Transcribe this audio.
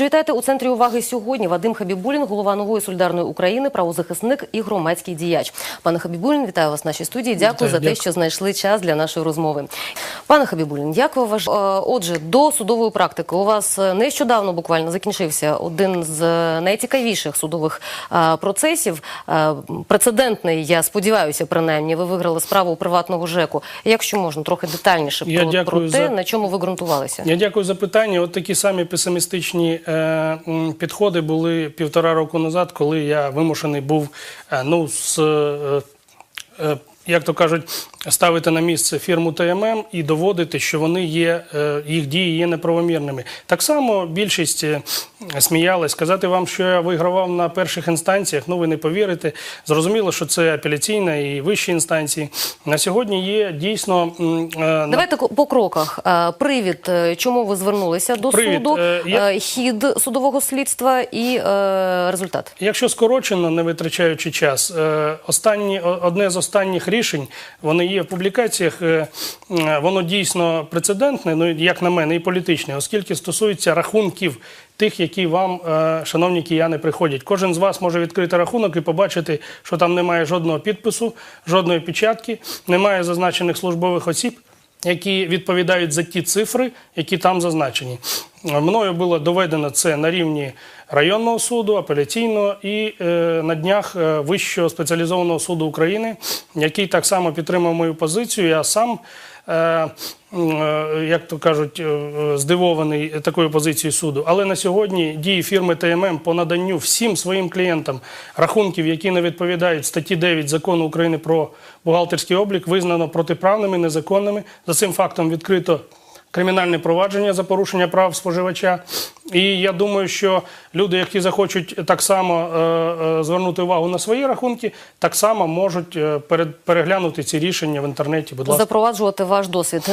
Вітайте у центрі уваги сьогодні. Вадим Хабібулін, голова нової солідарної України, правозахисник і громадський діяч. Пане Хабібулін, вітаю вас в нашій студії. Дякую Вітаю, за те, що знайшли час для нашої розмови. Пане Хабібулін, як ви вважаєте? Отже, до судової практики у вас е, нещодавно буквально закінчився один з е, найцікавіших судових е, процесів. Прецедентний, я сподіваюся, принаймні. Ви виграли справу у приватного ЖЕКу. Якщо можна, трохи детальніше Я про, про те, за- на чому ви ґрунтувалися. Я дякую за питання. От такі самі песимістичні підходи були півтора року назад, коли я вимушений був е, ну, з, е, е, як то кажуть, ставити на місце фірму ТММ і доводити, що вони є, е, їх дії є неправомірними. Так само більшість е, сміялась. Сказати вам, що я вигравав на перших інстанціях, ну ви не повірите. Зрозуміло, що це апеляційна і вищі інстанції. На сьогодні є дійсно е, Давайте по кроках. Привід, чому ви звернулися до Привід, суду, я- хід судового слідства і результат. Якщо скорочено, не витрачаючи час, останні, одне з останніх рішень, вони є в публікаціях, е, е, воно дійсно прецедентне, ну як на мене, і політичне, оскільки стосується рахунків тих, які вам, е, шановні кияни, приходять. Кожен з вас може відкрити рахунок і побачити, що там немає жодного підпису, жодної печатки, немає зазначених службових осіб які відповідають за ті цифри, які там зазначені. Мною було доведено це на рівні районного суду, апеляційного і е, на днях е, Вищого спеціалізованого суду України, який так само підтримав мою позицію. Я сам, е, як то кажуть, здивований такою позицією суду. Але на сьогодні дії фірми ТММ по наданню всім своїм клієнтам рахунків, які не відповідають статті 9 закону України про бухгалтерський облік, визнано протиправними, незаконними. За цим фактом відкрито кримінальне провадження за порушення прав споживача. І я думаю, що люди, які захочуть так само е, е, звернути увагу на свої рахунки, так само можуть е, переглянути ці рішення в інтернеті. Будь ласка. Запроваджувати ваш досвід.